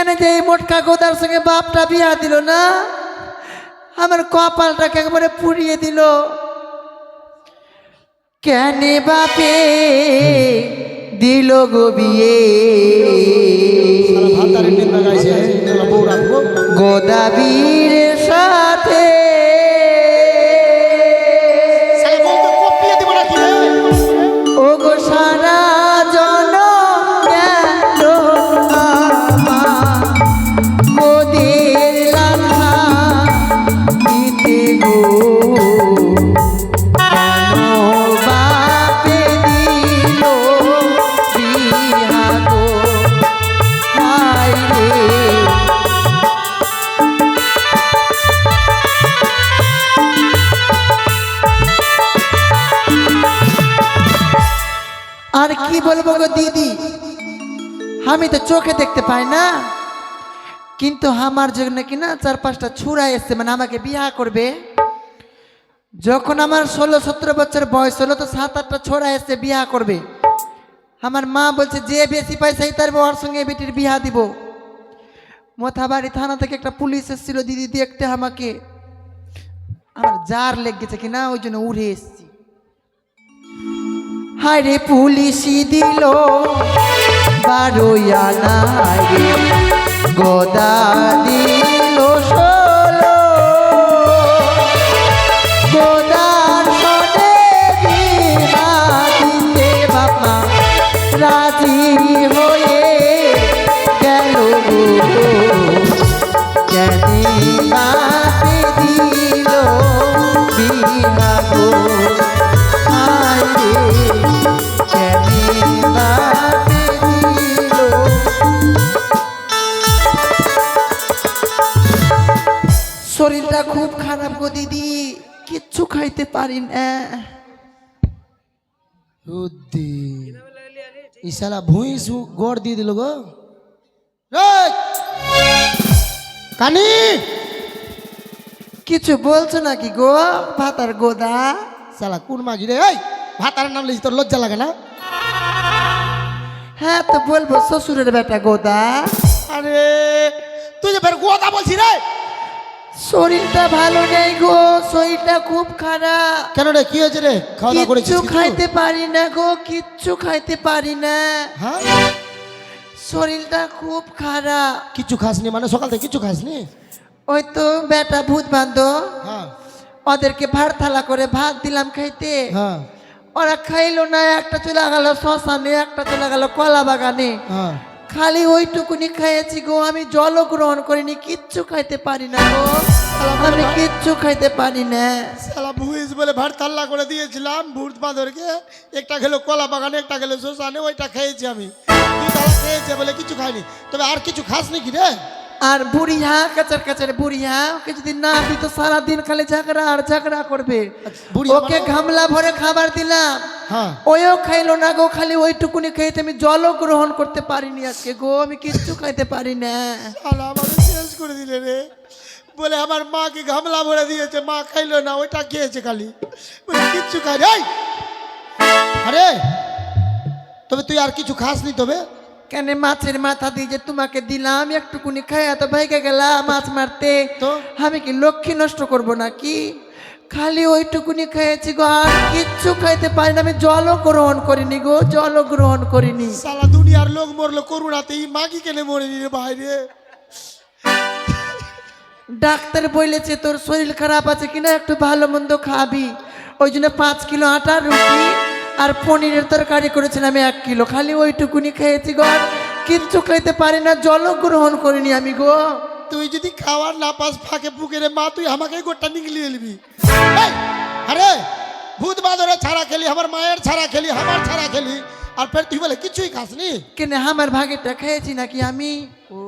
কেন যে এই মোটকা গোদার সঙ্গে বাপটা বিয়া দিল না আমার কপালটাকে একবারে পুড়িয়ে দিল। কেন বাপে দিল গো বিয়ে? গোদাবীর সাথে কি বলব গো দিদি? আমি তো চোখে দেখতে পাই না। কিন্তু আমার জন্য কি না চার পাঁচটা ছুরা এসছে মানে আমাকে বিয়া করবে। যখন আমার ষোলো সতেরো বছর বয়স হলো, তো সাত আটটা ছোড়া এসছে বিয়া করবে। আমার মা বলছে, যে বেশি পয়সাই তার ওর সঙ্গে বেটির বিয়া দিব। মোথাবাড়ি থানা থেকে একটা পুলিশ এসেছিল, দিদি, দেখতে আমাকে। আমার জার লেগেছে কিনা ওই জন্য উড়ে এসছি। হায়রে পুলিশি দিল বারোয়ানা আনারে গদা দিল ষোলো। গদার সনে দিতে বাপা রাজি হয়ে খাইতে পারি না। বুদ্ধি ইশালা গড় দিয়ে দিল গো। কানি! কিছু বলছো নাকি গো? ভাতার গোদা। শালা, কোন মাগি রে? এই ভাতারের নাম লিখি তোর লজ্জা লাগে না? হ্যাঁ তো বলব, শ্বশুরের বেটা গোদা। আরে, তুই যে ফের গোদা বলছি রে! শরীরটা ভালো নেই গো শরীরটা খুব খারাপ। কেন রে কি হয়েছে রে? খাওয়া দাওয়া করেছিস কিছু? খাইতে পারি না গো কিচ্ছু খাইতে পারি না। হ্যাঁ? শরীরটা খুব খারাপ। কিছু খাসনি মানে? সকাল থেকে কিছু খাসনি? ওই তো বেটা ভূত বান্ধ হ্যাঁ। ওদেরকে ভাত থালা করে ভাত দিলাম খাইতে। হ্যাঁ। ওরা খাইলো না একটা চলে গেল শ্মশানে একটা চলে গেল কলা বাগানে। হ্যাঁ। খালি ওইটুকুনি খাইয়েছি গো, আমি জলও গ্রহণ করিনি, কিচ্ছু খাইতে পারি না গো। আমি কিচ্ছু খাইতে পারি না। সালা ভুইস বলে ভাত তাল্লা করে দিয়েছিলাম, ভূত বাদরকে। একটা খেলো কলা বাগানে, একটা খেলো শ্মশানে ওইটা খেয়েছি আমি। খেয়েছে বলে কিছু খাইনি। তবে আর কিছু খাসনি কি রে? আর বুড়িয়া কাচার কাচার বুড়িয়া ওকে যদি না দিই তো সারাদিন খালি ঝগড়া আর ঝগড়া করবে। ওকে মানে? ঘামলা ভরে খাবার দিলাম। হ্যাঁ। ওইও খাইলো না গো খালি ওইটুকুনি খাইতে আমি জলও গ্রহণ করতে পারিনি আজকে গো আমি কিচ্ছু খাইতে পারি না। শেষ করে দিলে রে। বলে আমার মাকে গামলা ভরে দিয়েছে মা খাইলো না ওইটা খেয়েছে খালি। বলে কিচ্ছু খাই আরে! তবে তুই আর কিছু খাসনি তবে? কেন মাছের মাথা দিয়ে যে তোমাকে দিলাম একটুকুনি খাইয়া তো ভাইকে গেলাম মাছ মারতে। তো? আমি কি লক্ষ্মী নষ্ট করব নাকি? খালি ওইটুকুনি খেয়েছি গো আর কিচ্ছু খাইতে পারি না। আমি জলও গ্রহণ করিনি গো জলও গ্রহণ করিনি। সারা দুনিয়ার লোক মরলো করুণাতে এই মাগি কেনে মরেনি রে বাইরে ডাক্তার বলেছে তোর শরীর খারাপ আছে কিনা একটু ভালো মন্দ খাবি। ওই জন্য পাঁচ কিলো আটা রুটি আর পনিরের তরকারি করেছিলাম আমি এক কিলো। খালি ওইটুকুনি খেয়েছি গো কিচ্ছু খাইতে পারি না জলও গ্রহণ করিনি আমি গো। তুই যদি খাওয়ার না পাস ফাঁকে ফুকে রে মা তুই আমাকে গোটা নিগলিয়ে নিবি। আরে ভূত বাদরে ছাড়া খেলি আমার মায়ের ছাড়া খেলি আমার ছাড়া খেলি আর ফের তুই বলে কিছুই খাসনি? কেন আমার ভাগেরটা খেয়েছি নাকি আমি? ও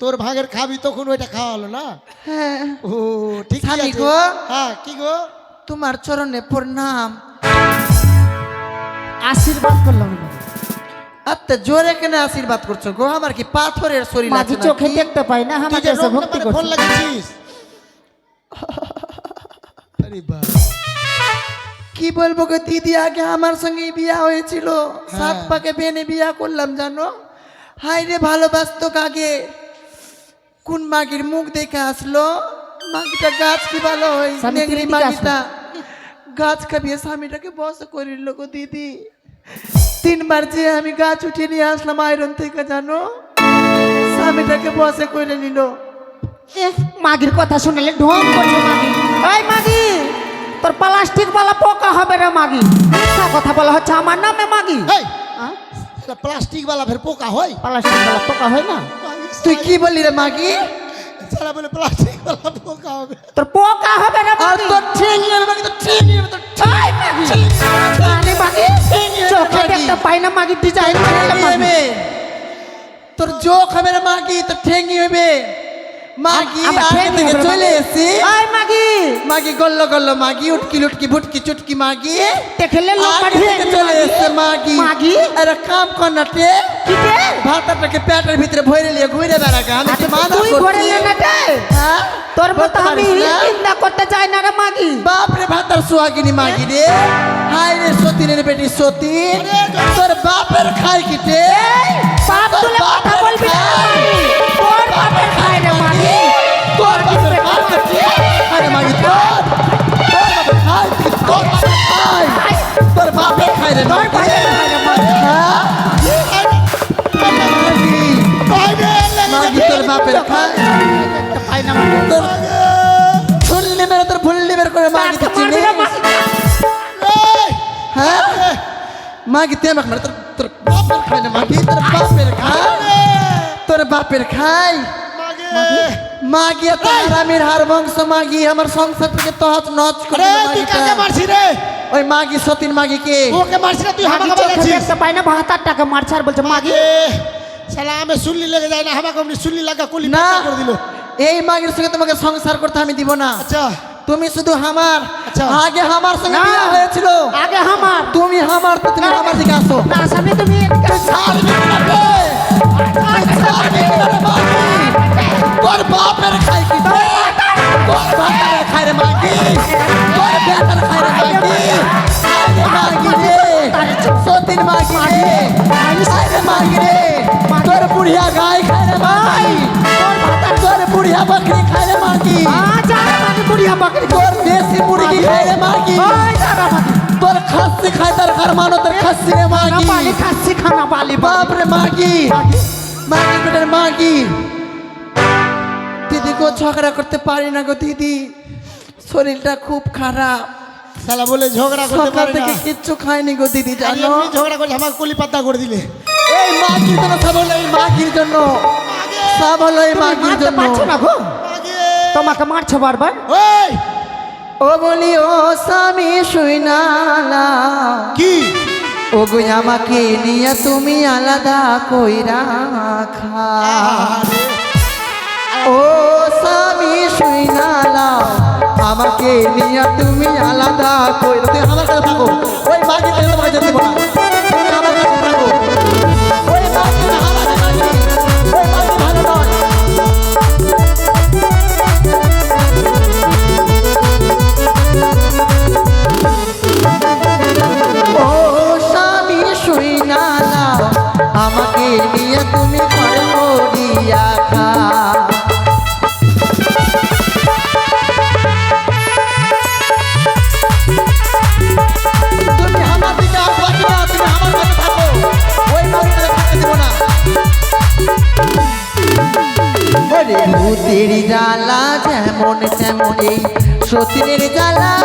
তোর ভাগের খাবি তখন ওইটা খাওয়া হলো না? হ্যাঁ। ও ঠিক আছে। গো। হ্যাঁ কি গো? তোমার চরণে প্রণাম। আশীর্বাদ করলাম। আত্মা জোরে কেন আশীর্বাদ করছ গো আমার কি পাথরের শরীর মাঝে আছে চোখে? দেখতে পাই না আমার কাছে ভক্তি নাম্বারে ফোন লাগিয়েছিস। আরে বাবা কি বলব গো দিদি আগে আমার সঙ্গে বিয়া হয়েছিল। সাত পাকে বেনে বিয়া করলাম জানো? হাই রে ভালোবাসতো আগে কোন মাগির মুখ দেখে আসলো? মাগিটা গাছ কি ভালো হয়? নেংরি মাগিটা। গাছ খাবিয়ে স্বামীটাকে বস করিল গো দিদি। তিনবার যে আমি গাছ উঠিয়ে নিয়ে আসলাম আয়রন থেকে জানো? স্বামীটাকে বসে করে নিল। এহ, মাগির কথা শুনলে ঢং করছে মাগি। এই মাগি তোর প্লাস্টিক বালা পোকা হবে রে মাগি। মিথ্যা কথা বলা হচ্ছে আমার নামে মাগি। এই হ্যাঁ? প্লাস্টিক বালা ফের পোকা হয়? প্লাস্টিক বালা পোকা হয় না। তুই কি বলি রে মাগি? সারা বলে প্লাস্টিক বালা পোকা হবে। তোর পোকা হবে রে আর মাগি তোর ঠেঙি হবে মাগি তোর ঠেঙি। হবে তোর এই মাগি জানি মাগি চোখে দেখতে পাই না মাগি ডিজাইন ঠেঙি হবে তোর জোক হবে রে মাগি তোর ঠেঙি হবে মাগি আবার আগে থেকে চলে মাগি। এসছি। মাগি। মাগি গল্ল গল্ল মাগি উটকি লুটকি ভুটকি চুটকি মাগি। দেখলে চলে এসছে মাগি। মাগি? আরে কাম কর না ভাতাটাকে পেটের ভিতরে ভরে নিয়ে ঘুরে আমি কি মানা করছি। না? তোর মতো আমি পারিস না? চিন্তা করতে চাই না রে মাগি। বাপ রে ভাতার সোহাগিনী মাগি রে। হাই রে সতীনের বেটি সতীন। তোর বাপের খাই কি রে? বাপ তুলে কথা বলবি না। তোর বাপের খাই রে মাগি। তোর বাপের খাই কি আরে মাগি তোর তোর বাপের খাই তোর বাপের খাই তোর বাপের খাই রে তোর বাপের খাই রে মাগি। হ্যাঁ? মাগি। তোর বাপের খাই ফুল্লি মেরে তোর ফুল্লি বের করে মাগি। হ্যাঁ? মাগি তে আমাকে মারে তোর তোর বাপের খাই না? মাগি তোর বাপের খাই তোর বাপের খাই মাগি। এত হারামির হার বংশ মাগি আমার সংসার থেকে নচ করে তুই। কাকে মারছি রে? ওই মাগি সতীন মাগি কে? ওকে মারছি না তুই পাই না ভাতার টাকা মারছে আর বলছে মাগি। শালা আমি সুল্লি লেগে যাই না সুল্লি লাগা কলি না। করে দিল। এই মাগির সঙ্গে তোমাকে সংসার করতে আমি দিব না। আচ্ছা। তুমি শুধু আমার। আচ্ছা। আগে আমার সঙ্গে না। বিয়ে হয়েছিল। আগে আমার। তুমি আমার তো তুমি আমার দিকে আসো। তার সামনে তুমি না না। তোর বাপের খাই কি তোর? বাপের খাই রে মাগি। তোর বেটার খাই রে মাগি। রে মাগি রে। সতীন মাগি রে। খাই রে মাগি রে। তোর বুড়িয়া গাই খাই রে মাগি। তোর বকরি খাই রে মাগি। আ, যা রে মাগি, বুড়িয়া বাকরি খা। তোর দেশি মুরগি খাই রে মাগি। ওই যা রে মাগি। তোর খাসি খাই তোর ঘর তোর খাসি রে খানা মাগি। পালি খাচ্ছি খানা পালি বাপ রে মাগি। মাগি। বেটার মাগি। দিদি গো ঝগড়া করতে পারি না গো দিদি। শরীরটা খুব খারাপ। শালা বলে ঝগড়া করতে সকাল পারি না। থেকে কিচ্ছু খাইনি গো দিদি জানো? ঝগড়া করে আমার কলি পাতা করে দিলে। এই মাগির জন্য সব হলো এই মাগির জন্য। সব হলো এই মাগির জন্য। পারছ না গো তোমাকে মারছো বারবার? ওই ও বলি ও স্বামী শুইনালা কি? ও গো আমাকে নিয়ে তুমি আলাদা কইরা খা। ও স্বামী শুইনালা আমাকে নিয়ে তুমি আলাদা কইরা তুই আমার কাছে থাকো। ওই মাগি তুই তোমাকে যেতে দিব সতীনের জ্বালা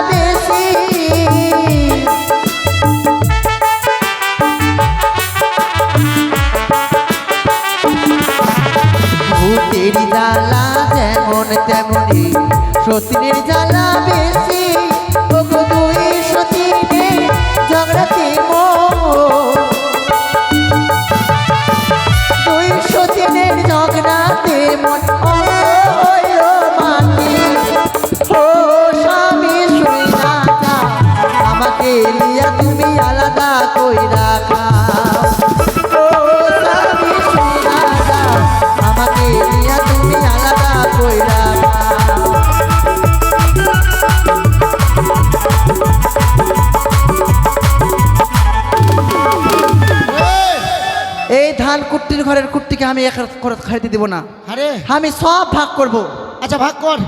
আমি এক করে খাইতে দিব না। আরে। আমি সব ভাগ করব। আচ্ছা ভাগ কর।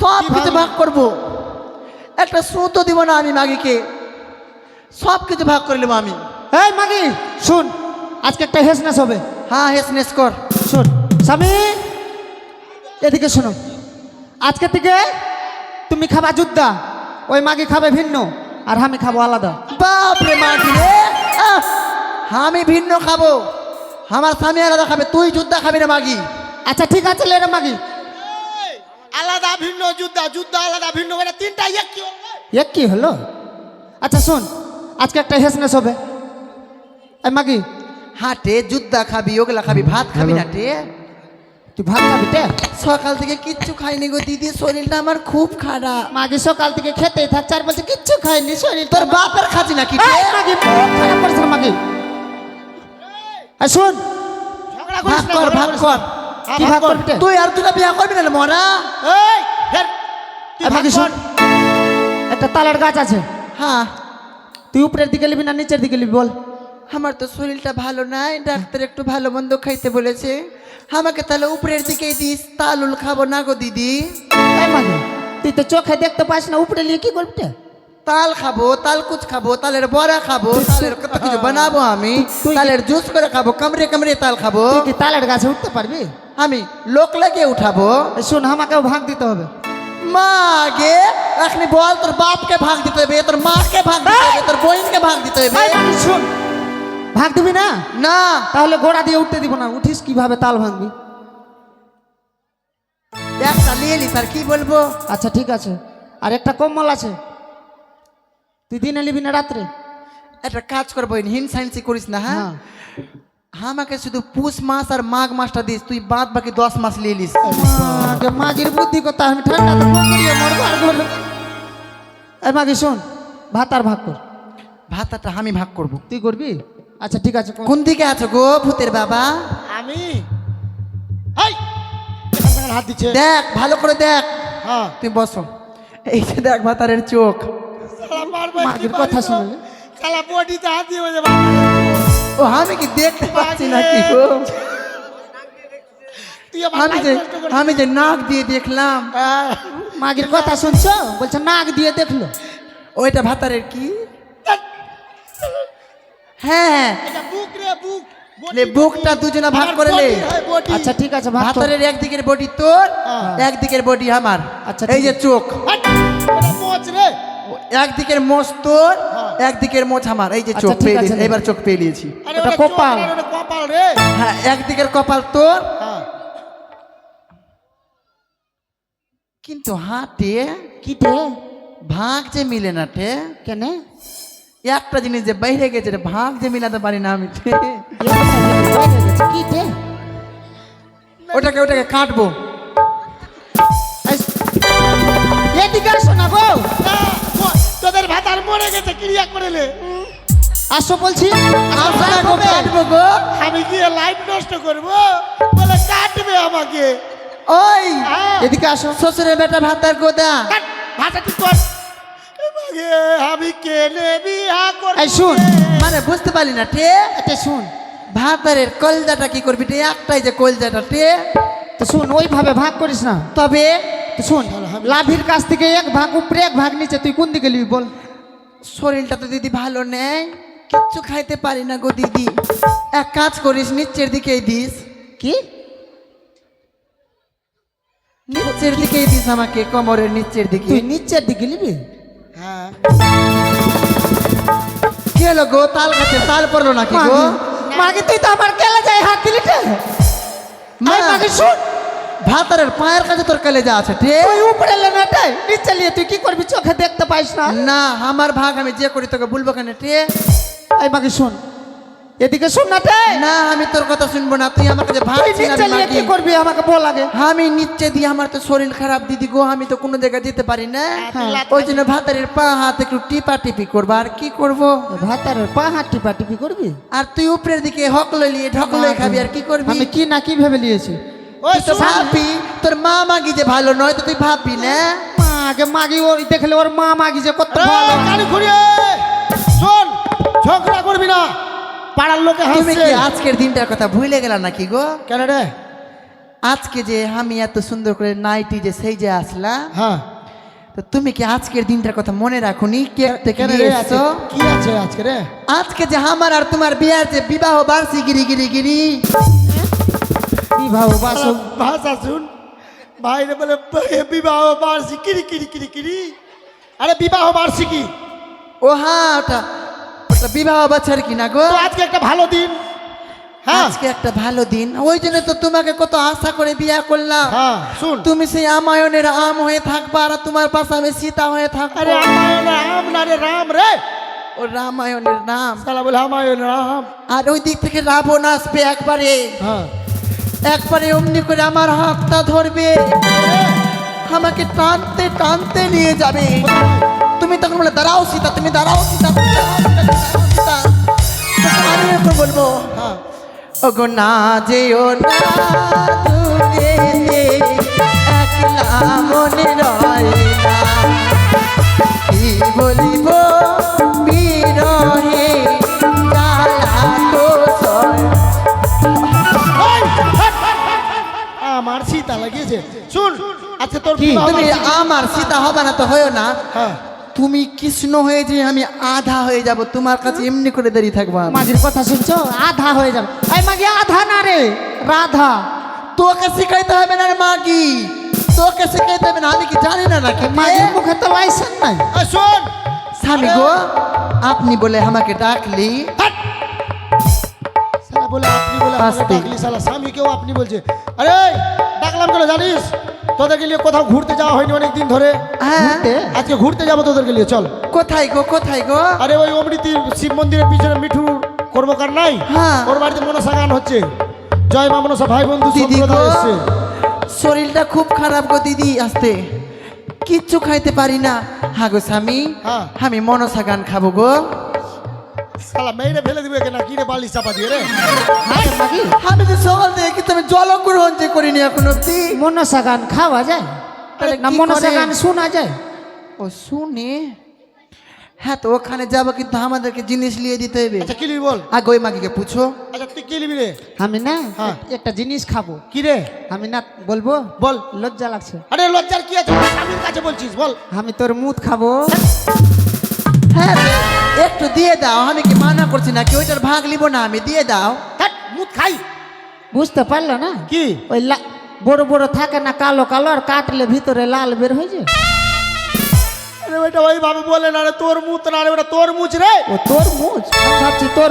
সব কিছু ভাগ? করব। একটা সুতো দিব না আমি মাগিকে। সব কিছু ভাগ করে নেব আমি। এই মাগি শুন আজকে একটা হেসনেস হবে। হ্যাঁ হেসনেস কর। শোন স্বামী এদিকে শোনো। আজকে থেকে তুমি খাবা যুদ্ধা ওই মাগি খাবে ভিন্ন আর আমি খাব আলাদা। বাপরে মাগি রে! আমি ভিন্ন খাব। আমার স্বামী আলাদা খাবে তুই যুদ্ধা খাবি না মাগি। আচ্ছা ঠিক আছে লে মাগি। আলাদা ভিন্ন যুদ্ধ যুদ্ধ আলাদা ভিন্ন এটা তিনটা এক কি হলো? এ কি হলো? আচ্ছা শোন আজকে একটা হেসনেস হবে। এই মাগি হাটে যুদ্ধা খাবি ওগুলা খাবি ভাত খাবি না টে? তুই ভাত খাবি তে সকাল থেকে কিচ্ছু খাইনি গো দিদি শরীরটা আমার খুব খারাপ। মাগি সকাল থেকে খেতেই থাক চার বছর কিচ্ছু খাইনি শরীর তোর বাপের খাচ্ছি নাকি মাগি খারাপ করেছে মাগি। আর শোন। ভাগ কর ভাগ কর। হ্যাঁ, কি ভাগ কর। তুই আর দুটা বিয়া করবি না মরা? এই, ভাগ। শোন। একটা তালের গাছ আছে। হ্যাঁ। তুই উপরের দিকে নিবি না নিচের দিকে নিবি বল। আমার তো শরীরটা ভালো নাই ডাক্তার একটু ভালো মন্দ খাইতে বলেছে। আমাকে তাহলে উপরের দিকে দিস তালুল খাব না গো দিদি। তুই তো চোখে দেখতে পাস না উপরে নিয়ে কি করবি? তাল খাব তালকুচ খাব তালের বড়া খাব তালের কত কিছু বানাবো আমি তালের জুস করে খাব কামড়ে কামড়ে তাল খাব। তুই কি তালের গাছে উঠতে পারবি? আমি লোক লাগিয়ে উঠাবো। শোন আমাকেও ভাগ দিতে হবে। মা গে এখনি বল তোর বাপকে ভাগ দিতে হবে তোর মাকে ভাগ দিতে হবে তোর বোনকে ভাগ দিতে হবে। শোন ভাগ দিবি না? না। তাহলে গোড়া দিয়ে উঠতে দিব না উঠিস কীভাবে তাল ভাঙবি? একটা নিয়ে নি স্যার কি বলব? আচ্ছা ঠিক আছে। আর একটা কম্বল আছে। তুই দিনে নিবি না রাত্রে। একটা কাজ করব হিন সাইন্সি করিস না হ্যাঁ? হ্যাঁ। আমাকে শুধু পুষ মাস আর মাঘ মাসটা দিস তুই বাদ বাকি দশ মাস নিয়ে নিস মাকে মাগির বুদ্ধি কথা আমি ঠান্ডা তো মাগি শোন ভাত আর ভাগ কর। ভাতাটা আমি ভাগ করব। তুই করবি? আচ্ছা ঠিক আছে কোন দিকে আছো গো ভূতের বাবা? আমি? হাত দিচ্ছে। দেখ ভালো করে দেখ। হ্যাঁ। তুই বসো। এই যে দেখ ভাতারের চোখ। মাগির কথা? শুনলে? শালা বডিতে হাত দিয়ে বলে ও আমি কি দেখতে পাচ্ছি নাকি গো আমি যে আমি যে নাক দিয়ে দেখলাম। হ্যাঁ। মাগির কথা শুনছো? বলছে নাক দিয়ে দেখল। ওইটা ভাতারের কি? হ্যাঁ এটা বুক রে বুক। লে বুকটা দুজনা ভাগ করে লে হয়। আচ্ছা ঠিক আছে ভাতারের একদিকের বডি তোর হ্যাঁ। একদিকের বডি আমার। আচ্ছা, এই যে চোখ। রে। একদিকের মোচ তোর হ্যাঁ। একদিকের মোচ আমার। এই যে আচ্ছা, চোখ পেয়ে এবার চোখ পেয়ে নিয়েছি এটা কপাল। কপাল রে। হ্যাঁ একদিকের কপাল তোর। হ্যাঁ। কিন্তু হাটে কি টে ভাগ যে মিলে না টে। কেন? একটা জিনিস যে বাইরে গেছে ভাগ যে মিলাতে পারি না আমি। ওটাকে ওটাকে কাটবো। এদিকে আসো না গো। তোদের ভাতার মরে গেছে ক্রিয়া করে লে আসো বলছি আমি গিয়ে লাইফ নষ্ট করব বলে কাটবে আমাকে। ওই হ্যাঁ। এদিকে আসো। শ্বশুরের বেটা ভাতার গোদা। ভাষা ঠিক কর? আমি কেনে বিয়া এই শুন, মানে বুঝতে পারলি না টে এটা শুন। ভাতারের কলজাটা কি করবি টে? একটাই যে কলজাটা টে তো শুন ওইভাবে ভাগ করিস না। তবে শুন লাভির কাছ থেকে এক ভাগ উপরে এক ভাগ নিচে তুই কোন দিকে নিবি বল? শরীরটা তো দিদি ভালো নেই কিচ্ছু খাইতে পারি না গো দিদি। এক কাজ করিস নিচের দিকেই দিস। কি? নিচের দিকেই দিস আমাকে কোমরের নিচের দিকে। তুই নিচের দিকে নিবি? হ্যাঁ। কি হলো গো তাল গাছে তাল পড়ল নাকি গো? মাগি তুই তো আমার কেলে যাই হাত দিলি রে মা, এই মাগি শুন। ভাতারের পায়ের কাছে তোর কলেজা আছে টে তুই উপরে লেনাটাই নিচে নিয়ে তুই কি করবি চোখে দেখতে পাইস না? না আমার ভাগ আমি যে করি তোকে বলব কেন টে এই মাগি শুন। এদিকে শোন না না আমি তোর কথা শুনব না তুই আমাকে যে ভাগ নিচে নিয়ে কি করবি আমাকে বল আগে। আমি নিচে দিয়ে আমার তো শরীর খারাপ দিদি গো আমি তো কোনো জায়গায় যেতে পারি না। হ্যাঁ। ওই জন্য ভাতারের পা হাত একটু টিপা টিপি করব আর কি করব? ভাতারের পা হাত টিপা টিপি করবি? আর তুই উপরের দিকে হকলো নিয়ে ঢকলো খাবি আর কি করবি? আমি কি না কি ভেবে নিয়েছি? ওই তো ভাববি তোর মা মাগি যে ভালো নয় তো তুই ভাববি না? মাকে মাগি ওই দেখলে ওর মা মাগি যে কত ভালো। কানে খুঁড়িয়ে শোন ঝগড়া করবি না। পাড়ার লোকে তুমি কি আজকের দিনটার কথা ভুলে গেলা নাকি গো? কেন রে? আজকে যে আমি এত সুন্দর করে নাইটি যে সেই যে আসলা হ্যাঁ। তো তুমি কি আজকের দিনটার কথা মনে রাখুনি? কে থেকে কেন নিয়ে আজকে? কি আছে আজকে রে? আজকে যে আমার আর তোমার বিয়ার যে বিবাহ বার্ষিক গিরি গিরি গিরি। বিবাহ বাসক ভাষা শুন। ভাইরে বলে বিবাহ বার্ষিক কিরি কিরি কিরি কিরি। আরে বিবাহ বার্ষিকী? ও হ্যাঁ ওটা ওটা বিবাহ বছর কি না গো? আজকে একটা ভালো দিন। হ্যাঁ। আজকে একটা ভালো দিন। ওই জন্য তো তোমাকে কত আশা করে বিয়া করলাম। হ্যাঁ শুন। তুমি সেই আমায়নের আম হয়ে থাকবা আর তোমার পাশে আমি সীতা হয়ে থাকব। আরে রামায়ণ রাম না রে রাম রে। ও রামায়ণের নাম সালা বলে রামায়ণ রাম। আর ওই দিক থেকে রাবণ আসবে একবারে। হ্যাঁ। একবারে অমনি করে আমার হাতটা ধরবে। আমাকে টানতে টানতে নিয়ে যাবে। তুমি তখন বলে, দাঁড়াও সীতা, তুমি দাঁড়াও সীতা আমি ওকে বলব, ওগো না যেও না একলা মনে রয় না। কি বলিব লাগিয়েছে। শুন আজকে তোর তুমি আমার সীতা হবে না তো হয় না। হ্যাঁ। তুমি কৃষ্ণ হয়ে যে আমি আধা হয়ে যাব তোমার কাছে এমনি করে দাঁড়িয়ে থাকব। মাগির কথা শুনছো? আধা হয়ে যাবে। এই মাগি আধা না রে রাধা। তোকে শিখাইতে হবে না মাগি। তোকে শিখাইতে হবে না আমি কি জানি না নাকি? মাগির মুখে তো লাইসেন্স নাই। শোন। স্বামী গো আপনি বলে আমাকে ডাকলি। বলে আপনি বলে। ডাকলি শালা। স্বামীকেও আপনি বলছে আরে ডাকলাম কেন জানিস? তোদেরকে নিয়ে কোথাও ঘুরতে যাওয়া হয়নি অনেক দিন ধরে। হ্যাঁ? আজকে ঘুরতে যাব তোদেরকে নিয়ে চল। কোথায় গো কোথায় গো? আরে ওই অমৃতি শিব মন্দিরের পিছনে মিঠু কর্মকার নাই? হ্যাঁ। ওর বাড়িতে মনসা গান হচ্ছে। জয় মা মনসা ভাই বন্ধু এসছে। শরীরটা খুব খারাপ গো দিদি আসতে। কিচ্ছু খাইতে পারি না। হ্যাঁ গো স্বামী হ্যাঁ। আমি মনসা গান খাব গো। শালা মেয়েরে ফেলে দিবে কেনা? কি বালি চাপা দিয়ে রে? আমি তো সকাল থেকে কিন্তু জল গ্রহণ যে করিনি এখন অব্দি। মনসা গান খাওয়া যায়? না মনসা গান শোনা যায়? ও শুনে। হ্যাঁ তো ওখানে যাব কিন্তু আমাদেরকে জিনিস নিয়ে দিতে হবে। আচ্ছা কি নিবি বল? আগে ওই মাগিকে পুছো। আচ্ছা তুই কি নিবি রে? আমি না হ্যাঁ। একটা জিনিস খাব। কি রে? আমি না বলব? বল। লজ্জা লাগছে। আরে লজ্জার কি আছে? স্বামীর কাছে বলছিস বল। আমি তোর মুখ খাব। হ্যাঁ একটু দিয়ে দাও আমি কি মানা করছি না কি ওইটার ভাগ নিব না আমি দিয়ে দাও। ধ্যাৎ, মুখ খাই। বুঝতে পারল না? কি? ওই লা- বড় বড় থাকে না কালো কালো আর কাটলে ভিতরে লাল বের হয়ে যায়। আরে ওইটা ওইভাবে বলে না রে তোর না রে ওটা তোর রে। ও তোর মুখ আমি ভাবছি তোর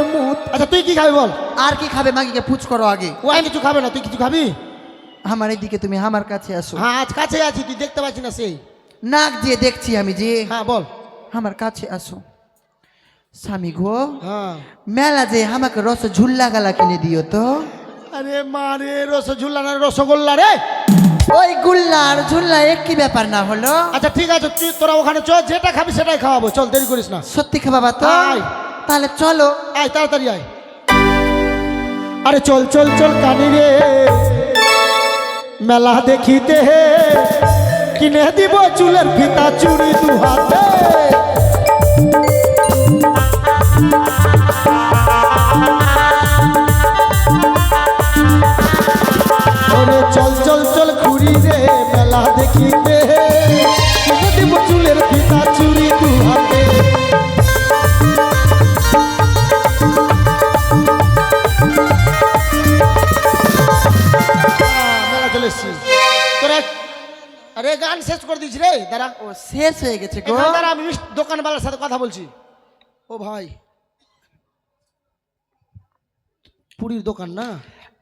আচ্ছা তুই কি খাবি বল? আর কি খাবে মাগিকে পুছ করো আগে? ও কিছু খাবে না তুই কিছু খাবি? আমার তুমি আমার কাছে আসো। হ্যাঁ আজ কাছে আছি তুই দেখতে পাচ্ছি না সেই। নাক দিয়ে দেখছি আমি যে হ্যাঁ বল। আমার কাছে আসো। স্বামী গো হ্যাঁ। মেলা যে আমাকে রস ঝুল্লা গালা কিনে দিও তো। আরে মা রে রসঝুল্লা না রসগোল্লা রে। ওই গুল্লা আর ঝুল্লা একই ব্যাপার না হলো। আচ্ছা ঠিক আছে তুই তোরা ওখানে চল যেটা খাবি সেটাই খাওয়াবো। চল দেরি করিস না। সত্যি খাবাবা তো? আয়। তাহলে চলো। আয় তাড়াতাড়ি আয়। আরে চল চল চল কানি রে। মেলা দেখিতে হে কিনে দিব চুলের ফিতা চুড়ি দু হাতে দেখিতে হে চুলের ফিতা দু হাতে আরে গান শেষ করে দিয়েছি রে দাঁড়া। ও শেষ হয়ে গেছে গো। দাঁড়া আমি দোকানওয়ালার সাথে কথা বলছি। ও ভাই। পুরীর দোকান না?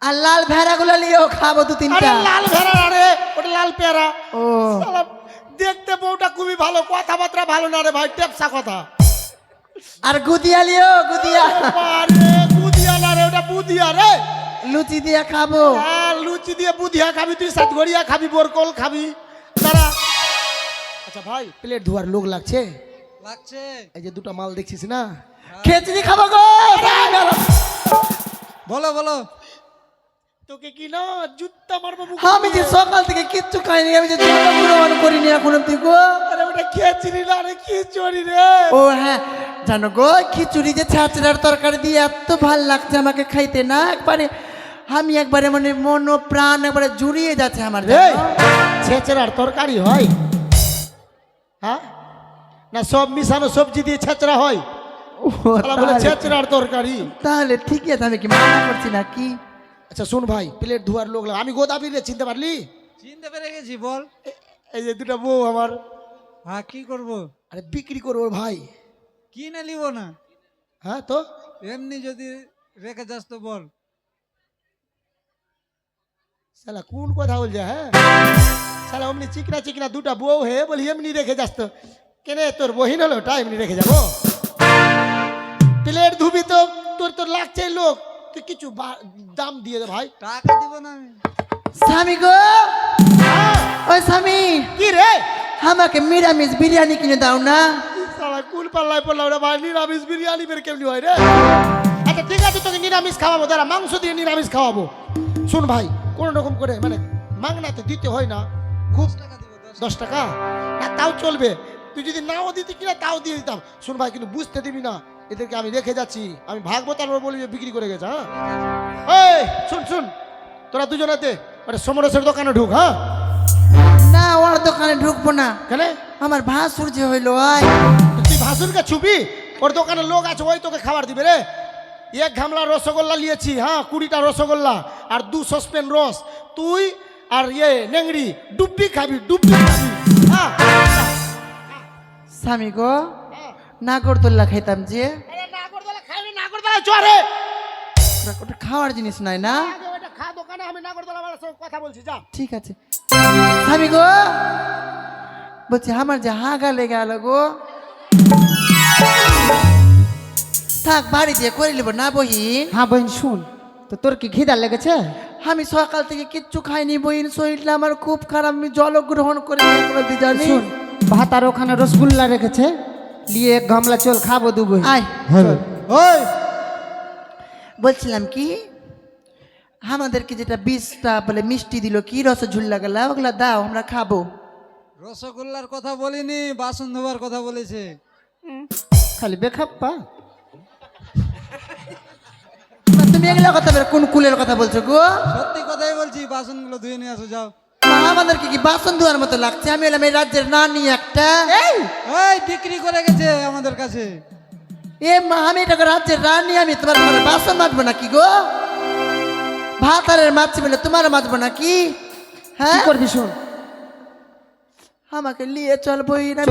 আর লাল ভেড়া গুলো নিয়েও খাব দু আরে তিনটা লাল ভেড়া আরে ওটা লাল পেয়ারা। ও। দেখতে বউটা খুবই ভালো কথাবার্তা ভালো না রে ভাই টেপসা কথা। আর গুদিয়া লিও গুদিয়া। আরে বুধিয়া না রে ওটা বুধিয়া রে। লুচি দিয়ে খাব। আর লুচি দিয়ে বুধিয়া খাবি তুই সাতগড়িয়া খাবি বোরকল খাবি। তারা আচ্ছা ভাই প্লেট ধোয়ার লোক লাগছে? লাগছে। এই যে দুটো মাল দেখছিস না? খেচড়ি খাব গো। বলো বলো। তোকে কি না জুত্তা মারবো মুখ আমি যে সকাল থেকে কিচ্ছু খাইনি আমি যে জল গ্রহণ করিনি এখন অব্দি গো আরে ওটা খেয়েছিলি না রে খিচুড়ি রে। ও হ্যাঁ জানো গো খিচুড়ি যে ছাচড়ার তরকারি দিয়ে এত ভালো লাগছে আমাকে খাইতে না একবারে আমি একবারে মানে মন ও প্রাণ একবারে জুড়িয়ে যাচ্ছে আমার? ছেচড়ার তরকারি হয়? হ্যাঁ? না সব মিশানো সবজি দিয়ে ছেচড়া হয়? ছেচড়ার তরকারি। তাহলে ঠিকই আছে আমি কি মানা করছি না কি আচ্ছা শুন ভাই প্লেট ধোয়ার লোক। আমি গোদাবি রে চিনতে পারলি? চিনতে পেরে গেছি বল। এই যে দুটা বউ আমার। হ্যাঁ কি করব? আরে বিক্রি করব ভাই। কিনে নিব না। হ্যাঁ তো? এমনি যদি রেখে যাস তো বল। শালা কোন কথা বলছে হ্যাঁ? শালা অমনি চিকনা চিকনা দুটা বউ হে বলি এমনি রেখে যাস তো। কেনে তোর বহিন হলো? এমনি রেখে যাব। প্লেট ধুবি তো তোর তোর লাগছে লোক। তুই কিছু দাম দিয়ে দে ভাই। টাকা দিব না আমি। স্বামী গো! ওই স্বামী! কি রে? আমাকে নিরামিষ বিরিয়ানি কিনে দাও না। শালা কোন পাল্লায় পড়লাম রে ভাই নিরামিষ বিরিয়ানি বের কেমনি হয় রে? আচ্ছা ঠিক আছে তোকে নিরামিষ খাওয়াবো দাঁড়া মাংস দিয়ে নিরামিষ খাওয়াবো। শুন ভাই কোন রকম করে মানে মাংনাতে দিতে হয় না। খুব টাকা দিব দশ দশ টাকা? না তাও চলবে। তুই যদি নাও দিতি কিনা তাও দিয়ে দিতাম। শুন ভাই কিন্তু বুঝতে দিবি না। এদেরকে আমি রেখে যাচ্ছি। আমি ভাগবো তারপর বলি যে বিক্রি করে গেছে হ্যাঁ? এই শুন শুন। তোরা দুজনেতে ওটা সমরসের দোকানে ঢুক হ্যাঁ? না ওর দোকানে ঢুকবো না। কেন? আমার ভাসুর যে হইল আয়। তুই ভাসুরকে ছুবি ওর দোকানে লোক আছে ওই তোকে খাবার দিবে রে। এক ঘামলা রসগোল্লা নিয়েছি হ্যাঁ কুড়িটা রসগোল্লা আর দু সসপেন রস। তুই আর ইয়ে নেংড়ি ডুববি খাবি ডুববি খাবি। হ্যাঁ? স্বামী গো নাগরদোল্লা খাইতাম যে। ওটা খাওয়ার জিনিস নাই না? আমি ঠিক আছে। স্বামী গো বলছি আমার যে হাগা লেগে গেল গো। থাক বাড়ি দিয়ে করে নিব না বহিন হ্যাঁ বোন শুন। তো তোর কি খিদা লেগেছে? আমি সকাল থেকে কিচ্ছু খাইনি বহিন শরীরটা আমার খুব খারাপ আমি জল গ্রহণ করে জানি শুন ভাতার ওখানে রসগোল্লা রেখেছে। নিয়ে এক গামলা চল খাব দু বোন আয় ওই। বলছিলাম কি আমাদেরকে যেটা বিষটা বলে মিষ্টি দিল কি রসঝুল্লা গেলা ওগুলা দাও আমরা খাব। রসগোল্লার কথা বলিনি বাসন ধোবার কথা বলেছে। খালি বেখাপ্পা। তুমি এগুলা কথা বলে কোন কুলের কথা বলছো গো? সত্যি কথাই বলছি বাসনগুলো ধুয়ে নিয়ে আসো যাও। আমাদেরকে কি বাসন ধোয়ার মতো লাগছে? আমি এলাম এই রাজ্যের নানি একটা। এই! বিক্রি করে গেছে আমাদের কাছে। এ মা আমি রাজ্যের রানী আমি তোমার ঘরে বাসন মাজবো নাকি গো? বলে তোমার মাজবো নাকি? হ্যাঁ? করবি শুন? আমাকে নিয়ে চল বই যাই।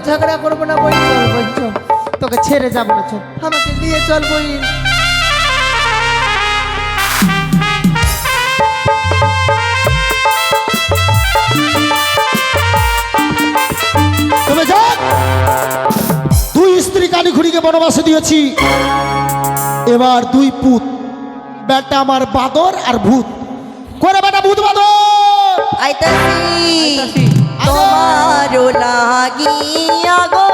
ঝগড়া করব না বই। তোকে ছেড়ে যাব না চল। আমাকে নিয়ে চল বই। তবে যাক দুই স্ত্রী কানিখুড়িকে বনবাসে দিয়েছি। এবার দুই পুত। বেটা আমার বাদর আর ভূত। করে বেটা ভূত বাদর? আইতাছি তোমারও লাগিয়া গো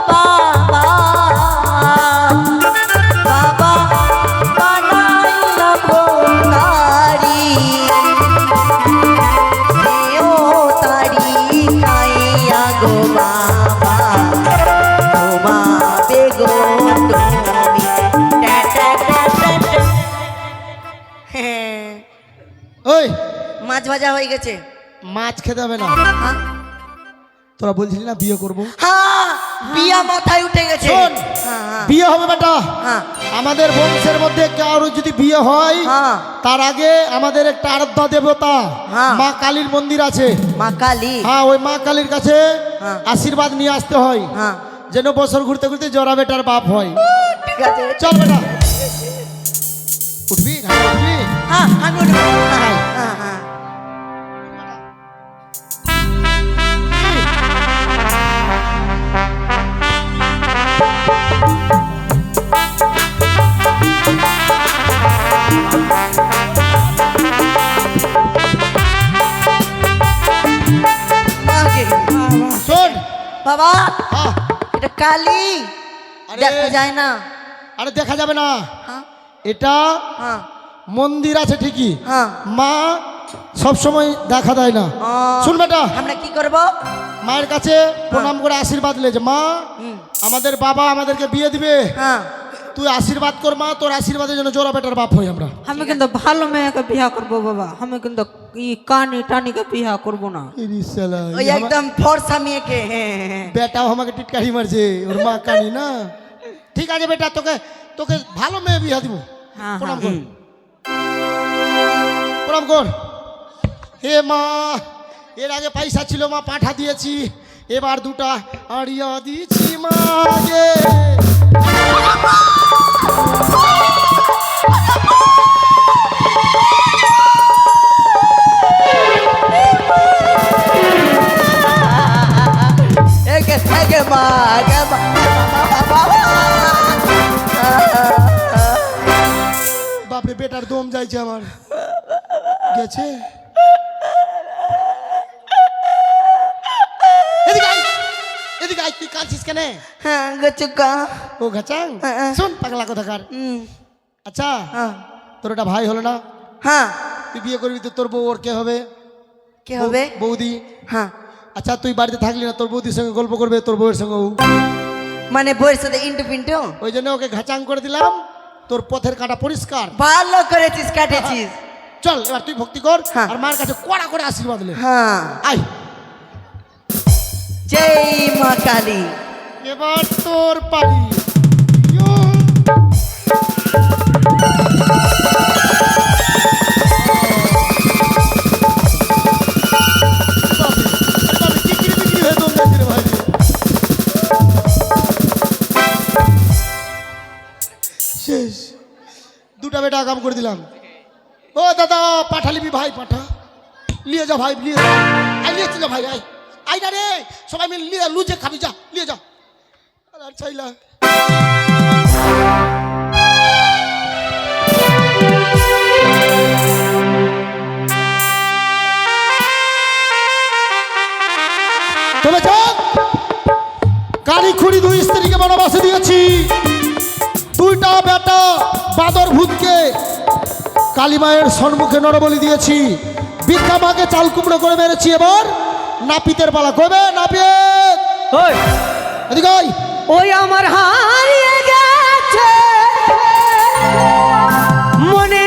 ভাজা হয়ে গেছে। মাছ খেতে হবে না। হ্যাঁ। তোরা বলছিলি না বিয়ে করব? হ্যাঁ বিয়া মাথায় উঠে গেছে। হ্যাঁ হ্যাঁ। বিয়ে হবে বেটা। হ্যাঁ। আমাদের বংশের মধ্যে কারও যদি বিয়ে হয় হ্যাঁ। তার আগে আমাদের একটা আরাধ্যা দেবতা হ্যাঁ। মা কালীর মন্দির আছে। মা কালী। হ্যাঁ ওই মা কালীর কাছে হ্যাঁ। আশীর্বাদ নিয়ে আসতে হয়। হ্যাঁ। যেন বছর ঘুরতে ঘুরতে জরা বেটার বাপ হয়। ঠিক আছে। চল বেটা। উঠবি? উঠবি হ্যাঁ আমি উঠবো। বাবা আহ, এটা কালি। দেখা যায় না। আরে দেখা যাবে না। হ্যাঁ। এটা হ্যাঁ। মন্দির আছে ঠিকই। হ্যাঁ। মা সব সময় দেখা দেয় না। শুনবেটা শুন বেটা। আমরা কি করব? মায়ের কাছে প্রণাম করে আশীর্বাদ লেছে মা আমাদের বাবা আমাদেরকে বিয়ে দিবে। হ্যাঁ। তুই আশীর্বাদ কর মা তোর আশীর্বাদের জন্য জোড়া বেটার বাপ হই আমরা। আমি কিন্তু ভালো মেয়েকে বিয়া করব বাবা। আমি কিন্তু ই কানি টানিকে বিয়া করব না। ওই একদম ফর্সা মেয়েকে হ্যাঁ হ্যাঁ বেটাও আমাকে টিটকারি মারছে ওর মা কানি না। ঠিক আছে বেটা তোকে তোকে ভালো মেয়ে বিয়া দিব। হ্যাঁ, প্রণাম হ্যাঁ, কর। প্রণাম কর। হে মা এর আগে পয়সা ছিল মা পাঠা দিয়েছি। এবার দুটা আড়িয়া দিয়েছি মা গে একে থেকে মা গে মা বাপরে বেটার দম যাইছে আমার। গেছে? কাঁদছিস কেন হ্যাঁ গচুকা ও হ্যাঁ। শোন পাগলা কোথাকার হুম আচ্ছা হ্যাঁ তোর একটা ভাই হলো না হ্যাঁ তুই বিয়ে করবি তো তোর বউ ওর কে হবে কি হবে বৌদি হ্যাঁ আচ্ছা তুই বাড়িতে থাকলি না তোর বৌদির সঙ্গে গল্প করবে তোর বউয়ের সঙ্গে। মানে বইয়ের সাথে ইন্টু পিন্টু ওই জন্য ওকে ঘাচাং করে দিলাম তোর পথের কাটা পরিষ্কার। ভালো করেছিস কাটেছিস। চল এবার তুই ভক্তি কর হ্যাঁ। আর মার কাছে কড়া করে আশীর্বাদ লে। হ্যাঁ। আয়। জয় মা কালী। এবার তোর রে। শেষ। দুটা বেটা কাম করে দিলাম। ও দাদা পাঠালিবি ভাই, পাঠা। লিয়ে যা ভাই লিয়ে যা। লিয়ে চলে ভাই আই আই না রে, সবাই মিলে লিয়ে লুজে খাবি, যা লিয়ে যা। আর চাইলা কালী খুঁড়ি দুই স্ত্রীকে দিয়েছি। দুইটা বেটা ভূতকে কালীমায়ের সম্মুখে নরবলি দিয়েছি। ভিক্ষা মাকে চাল কুমড়ো করে মেরেছি এবার। নাপিতের পালা কবে নাপিত আয়। ওই আমার হাত